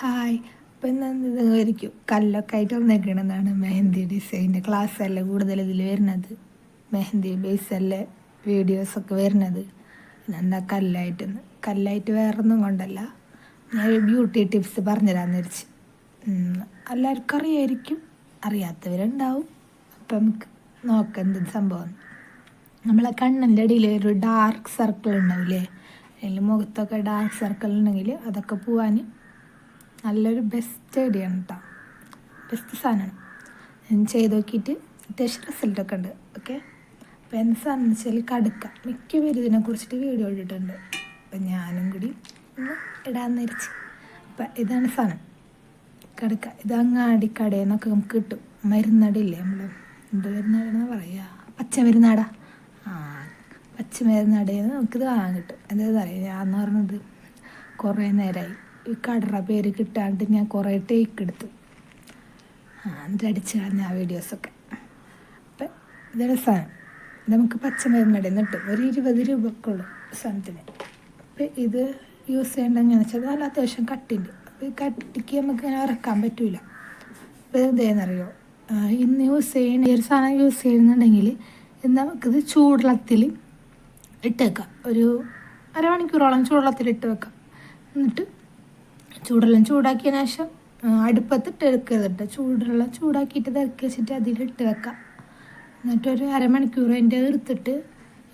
Hi. ഇപ്പം എന്തായിരിക്കും കല്ലൊക്കെ ആയിട്ട് വന്നേക്കണെന്നാണ് മെഹന്തി ഡിസൈന്റെ ക്ലാസ് അല്ലേ കൂടുതൽ ഇതിൽ വരുന്നത്. മെഹന്തി ബേസല്ലേ വീഡിയോസൊക്കെ വരുന്നത്. എന്താ കല്ലായിട്ടെന്ന്. കല്ലായിട്ട് വേറൊന്നും കൊണ്ടല്ല. ഞാൻ ബ്യൂട്ടി ടിപ്സ് പറഞ്ഞുതരാമെന്ന് വെച്ച് എല്ലാവർക്കും അറിയായിരിക്കും. അറിയാത്തവരുണ്ടാവും. അപ്പം നമുക്ക് നോക്കാം എന്ത് സംഭവം. നമ്മളെ കണ്ണിന്റെ ഇടയിൽ ഒരു ഡാർക്ക് സർക്കിൾ ഉണ്ടാവില്ലേ? അല്ലെങ്കിൽ മുഖത്തൊക്കെ ഡാർക്ക് സർക്കിൾ ഉണ്ടെങ്കിൽ അതൊക്കെ പോവാൻ നല്ലൊരു ബെസ്റ്റ് ഐഡിയ ആണ് കേട്ടോ ബെസ്റ്റ് സാധനമാണ് ഞാൻ ചെയ്ത് നോക്കിയിട്ട് അത്യാവശ്യം റിസൾട്ടൊക്കെ ഉണ്ട്. ഓക്കെ അപ്പോൾ എന്ത് സാധനം വെച്ചാൽ കടുക്ക. മിക്ക പേര് ഇതിനെക്കുറിച്ചിട്ട് വീഡിയോ ഇട്ടിട്ടുണ്ട്. അപ്പം ഞാനും കൂടി ഒന്ന് ഇടാന്ന് വിരിച്ച് അപ്പം ഇതാണ് സാധനം. കടുക്ക. ഇത് അങ്ങാടി കടയിൽ നിന്നൊക്കെ നമുക്ക് കിട്ടും. മരുന്നടില്ലേ നമ്മൾ എന്ത് മരുന്നാടെന്ന് പറയുക പച്ചമരുന്നാടാ. ആ പച്ചമരുന്നടയിൽ നിന്ന് നമുക്കിത് വാങ്ങാൻ കിട്ടും. എന്താ പറയുക ഞാൻ എന്ന് പറഞ്ഞത് കുറേ നേരമായി കടറ പേര് കിട്ടാണ്ട് ഞാൻ കുറേ ടേക്ക് എടുത്തു. അടിച്ചു കളഞ്ഞ ആ വീഡിയോസൊക്കെ അപ്പം ഇതാണ് സാധനം. നമുക്ക് പച്ചമരുന്ന് നിന്ന് കിട്ടും. ഒരു ഇരുപത് രൂപക്കുള്ളൂ സാധനത്തിന്. അപ്പം ഇത് യൂസ് ചെയ്യേണ്ടതെന്ന് വെച്ചാൽ നല്ല അത്യാവശ്യം കട്ടിണ്ട്. അപ്പോൾ ഈ കട്ടിക്ക് നമുക്ക് ഇങ്ങനെ ഇറക്കാൻ പറ്റൂല. അപ്പോൾ എന്താണെന്നറിയോ ഇന്ന് യൂസ് ചെയ്യണ ഈ ഒരു സാധനം യൂസ് ചെയ്യുന്നുണ്ടെങ്കിൽ നമുക്കിത് ചൂടുവെള്ളത്തിൽ ഇട്ടേക്കാം. ഒരു അരമണിക്കൂറോളം ചൂടുവെള്ളത്തിൽ ഇട്ട് വെക്കാം. എന്നിട്ട് ചൂടെല്ലാം ചൂടാക്കിയ ശേഷം അടുപ്പത്തിട്ട് എടുക്കരുത് ചൂടുവെള്ളം ചൂടാക്കിയിട്ട് ഇറക്കി വെച്ചിട്ട് അതിലിട്ട് വെക്കാം. എന്നിട്ടൊരു അരമണിക്കൂർ അതിന്റെ എടുത്തിട്ട്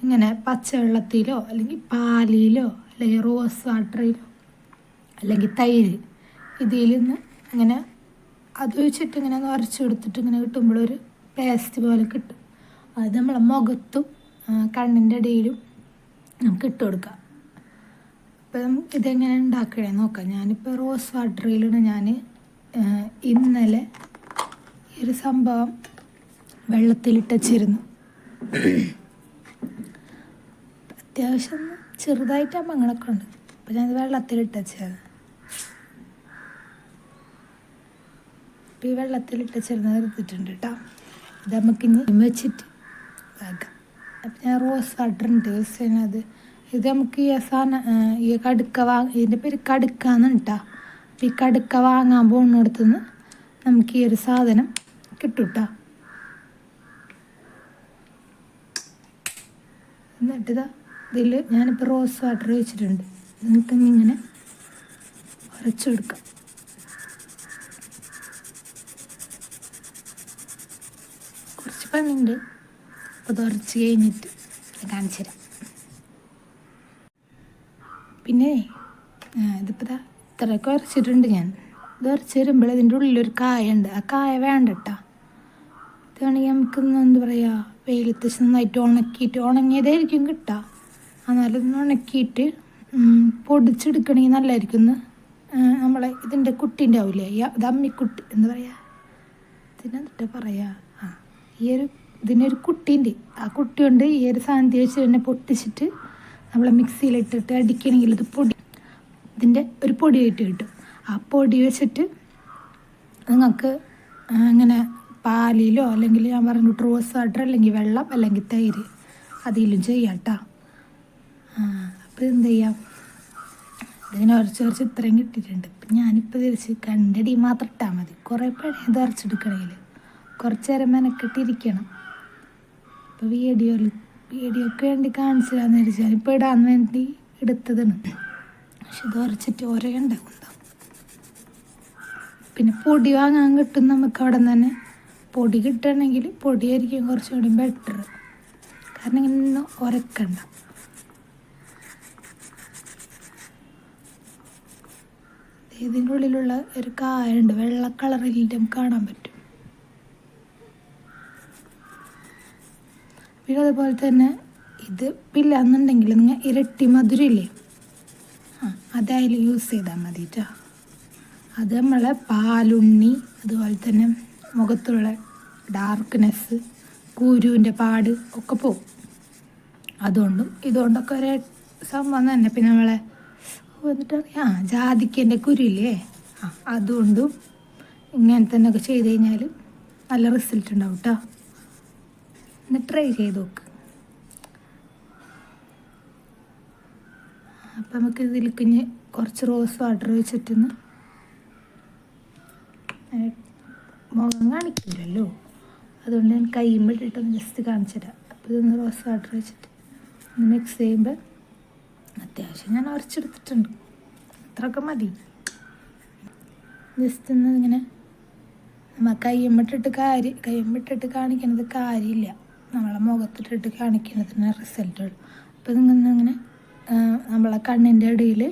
ഇങ്ങനെ പച്ചവെള്ളത്തിലോ അല്ലെങ്കിൽ പാലിലോ അല്ലെങ്കിൽ റോസ് വാട്ടറിലോ അല്ലെങ്കിൽ തൈര് ഇതിൽ നിന്ന് ഇങ്ങനെ അത് വെച്ചിട്ട് ഇങ്ങനെ നിറച്ച് കൊടുത്തിട്ട് ഇങ്ങനെ കിട്ടുമ്പോഴൊരു പേസ്റ്റ് പോലെ കിട്ടും. അത് നമ്മളെ മുഖത്തും കണ്ണിന്റെ ഇടയിലും നമുക്ക് ഇട്ട് കൊടുക്കാം. അപ്പം ഇതെങ്ങനെ ഉണ്ടാക്കണേ നോക്കാം. ഞാനിപ്പോൾ റോസ് വാട്ടറിലാണ് ഞാൻ ഇന്നലെ ഈ ഒരു സംഭവം വെള്ളത്തിലിട്ടച്ചിരുന്നു. അത്യാവശ്യം ചെറുതായിട്ട് അമ്മങ്ങളൊക്കെ ഉണ്ട്. അപ്പം ഞാനിത് വെള്ളത്തിലിട്ടച്ചത് അപ്പം ഈ വെള്ളത്തിലിട്ടിരുന്ന് എടുത്തിട്ടുണ്ട് കേട്ടോ. ഇത് നമുക്ക് വെച്ചിട്ട് അപ്പം ഞാൻ റോസ് ഉണ്ട്. യൂസ് ചെയ്യുന്നത് ഇത് നമുക്ക് ഈ സാധനം ഈ കടുക്ക വാ ഇതിന്റെ പേര് കടുക്കാന്ന് കേട്ടോ. അപ്പം ഈ കടുക്ക വാങ്ങാൻ പോകുന്നിടത്തുനിന്ന് നമുക്ക് ഈ ഒരു സാധനം കിട്ടും കേട്ടോ എന്നിട്ടിതാ ഇതിൽ ഞാനിപ്പോൾ റോസ് വാട്ടർ വെച്ചിട്ടുണ്ട് നിങ്ങൾക്ക് ഇങ്ങനെ ഉരച്ചു കൊടുക്കാം. കുറച്ച് പണിയുണ്ട്. അപ്പോൾ ഉരച്ച് കഴിഞ്ഞിട്ട് കാണിച്ചു തരാം പിന്നെ ഇതിപ്പോൾ ഇതാ ഇത്രയൊക്കെ ഉറച്ചിട്ടുണ്ട് ഞാൻ. ഇത് ഉറച്ചു വരുമ്പോൾ ഇതിന്റെ ഉള്ളിലൊരു കായ ഉണ്ട് ആ കായ വേണ്ട കേട്ടോ ഇതാണെങ്കിൽ നമുക്ക് എന്താ പറയുക വെയിലത്ത് നന്നായിട്ട് ഉണക്കിയിട്ട് ഉണങ്ങിയതായിരിക്കും കിട്ടുക എന്നാലും ഉണക്കിയിട്ട് പൊടിച്ചെടുക്കണമെങ്കിൽ നല്ലതായിരിക്കും. ഒന്ന് നമ്മളെ ഇതിന്റെ കുട്ടീന്റെ ആവില്ലേ ഇത് അമ്മിക്കുട്ടി എന്താ പറയുക ഇതിനെന്നിട്ട് പറയുക ആ ഈ ഒരു ഇതിനൊരു കുട്ടീന്റെ. ആ കുട്ടി കൊണ്ട് ഈ ഒരു സാന്തി വെച്ച് തന്നെ പൊട്ടിച്ചിട്ട് നമ്മൾ മിക്സിയിലിട്ടിട്ട് അടിക്കണമെങ്കിൽ ഇത് പൊടി ഇതിന്റെ ഒരു പൊടിയായിട്ട് കിട്ടും. ആ പൊടി വെച്ചിട്ട് നിങ്ങൾക്ക് അങ്ങനെ പാലിലോ അല്ലെങ്കിൽ ഞാൻ പറഞ്ഞു റോസ് വാട്ടർ അല്ലെങ്കിൽ വെള്ളം അല്ലെങ്കിൽ തൈര് അതിലും ചെയ്യാം കേട്ടോ അപ്പോൾ എന്ത് ചെയ്യാം? ഇതിങ്ങനെ ഉരച്ച് ഉരച്ച് ഇത്രയും കിട്ടിയിട്ടുണ്ട്. ഇപ്പം ഞാനിപ്പോൾ തിരിച്ച് കണ്ടടി മാത്രം ഇട്ടാൽ മതി. കുറേ പണി ഇത് ഉരച്ചെടുക്കണമെങ്കിൽ കുറച്ച് നേരം മെനക്കെട്ടിരിക്കണം. ഇപ്പോൾ വീഡിയോയിൽ വീഡിയോക്ക് വേണ്ടി കാണിച്ചില്ലാന്ന് വിചാരിച്ചാൽ ഇപ്പോൾ ഇടാൻ വേണ്ടി എടുത്തതാണ്. പക്ഷെ ഇത് ഉറച്ചിട്ട് ഓരോ ഉണ്ടാകും പിന്നെ പൊടി വാങ്ങാൻ കിട്ടും നമുക്ക് അവിടെ തന്നെ. പൊടി കിട്ടണമെങ്കിൽ പൊടിയായിരിക്കും കുറച്ചുകൂടി ബെറ്റർ കാരണം ഇങ്ങനെ ഉരക്കണ്ട. ഇതിന്റെ ഉള്ളിലുള്ള ഒരു കായുണ്ട് വെള്ള കളറിൽ നമുക്ക് കാണാൻ പറ്റും. പിന്നെ അതുപോലെ തന്നെ ഇത് പില്ലാന്നുണ്ടെങ്കിൽ നിങ്ങൾ ഇരട്ടി മധുരമില്ലേ? ആ അതായാലും യൂസ് ചെയ്താൽ മതി കേട്ടോ അത് നമ്മളെ പാലുണ്ണി അതുപോലെ തന്നെ മുഖത്തുള്ള ഡാർക്ക്നെസ് കുരുവിന്റെ പാട് ഒക്കെ പോവും. അതുകൊണ്ടും ഇതുകൊണ്ടൊക്കെ ഒരേ സംഭവം തന്നെ. പിന്നെ നമ്മളെ എന്നിട്ട് ആ ജാതിക്കന്റെ കുരുല്ലേ ആ അതുകൊണ്ടും ഇങ്ങനെ തന്നെ ഒക്കെ ചെയ്ത് കഴിഞ്ഞാൽ നല്ല റിസൾട്ട് ഉണ്ടാവും കേട്ടോ ഒന്ന് ട്രൈ ചെയ്ത് നോക്ക്. അപ്പം നമുക്ക് ഇതിൽ കുറച്ച് റോസ് വാട്ടർ വെച്ചിട്ടൊന്ന് മുഖം കാണിക്കില്ലല്ലോ. അതുകൊണ്ട് ഞാൻ കയ്യുമ്പോട്ടിട്ടൊന്ന് ജസ്റ്റ് കാണിച്ചു തരാം. അപ്പോൾ ഇതൊന്ന് റോസ് വാട്ടർ വെച്ചിട്ട് ഒന്ന് മിക്സ് ചെയ്യുമ്പോൾ അത്യാവശ്യം ഞാൻ ഉറച്ചെടുത്തിട്ടുണ്ട് അത്രയൊക്കെ മതി. ജസ്റ്റ് ഒന്ന് ഇങ്ങനെ നമ്മൾ കയ്യമ്മിട്ടിട്ട് കാര്യം കയ്യമ്മിട്ടിട്ട് കാണിക്കണത് കാര്യമില്ല. നമ്മളെ മുഖത്തിട്ടിട്ട് കാണിക്കുന്നതിന് റിസൾട്ട് അപ്പോൾ നിങ്ങൾ ഇങ്ങനെ നമ്മളെ കണ്ണിന്റെ ഇടയിൽ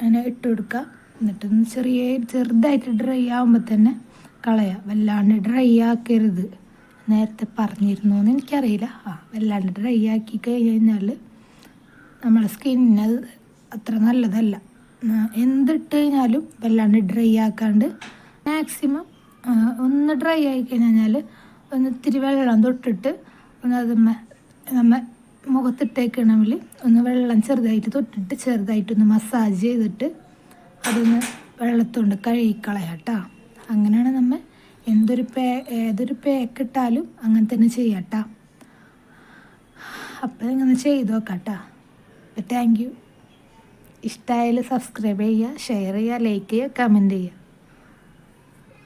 അങ്ങനെ ഇട്ട് കൊടുക്കുക. എന്നിട്ട് ചെറിയ ചെറുതായിട്ട് ഡ്രൈ ആകുമ്പോൾ തന്നെ കളയാം വല്ലാണ്ട് ഡ്രൈ ആക്കരുത്. നേരത്തെ പറഞ്ഞിരുന്നു എന്ന് എനിക്കറിയില്ല. ആ വല്ലാണ്ട് ഡ്രൈ ആക്കി കഴിഞ്ഞാൽ നമ്മളെ സ്കിന്നിന് അത് അത്ര നല്ലതല്ല. എന്തിട്ട് കഴിഞ്ഞാലും വല്ലാണ്ട് ഡ്രൈ ആക്കാണ്ട് മാക്സിമം ഒന്ന് ഡ്രൈ ആയി കഴിഞ്ഞാൽ ഒന്ന് ഇത്തിരി വെള്ളം തൊട്ടിട്ട് ഒന്ന് അത് നമ്മ മുഖത്തിട്ടേക്കണമെങ്കിൽ ഒന്ന് വെള്ളം ചെറുതായിട്ട് തൊട്ടിട്ട് ചെറുതായിട്ടൊന്ന് മസാജ് ചെയ്തിട്ട് അതൊന്ന് വെള്ളത്തുകൊണ്ട് കഴുകിക്കളയാം കേട്ടോ. അങ്ങനെയാണ് നമ്മൾ എന്തൊരു പേ ഏതൊരു പേക്ക് ഇട്ടാലും അങ്ങനെ തന്നെ ചെയ്യാട്ടോ അപ്പം ഇങ്ങനെ ചെയ്ത് നോക്കാം കേട്ടോ. അപ്പോൾ താങ്ക് യു ഇഷ്ടമായാൽ സബ്സ്ക്രൈബ് ചെയ്യുക ഷെയർ ചെയ്യുക ലൈക്ക് ചെയ്യുക കമന്റ് ചെയ്യുക.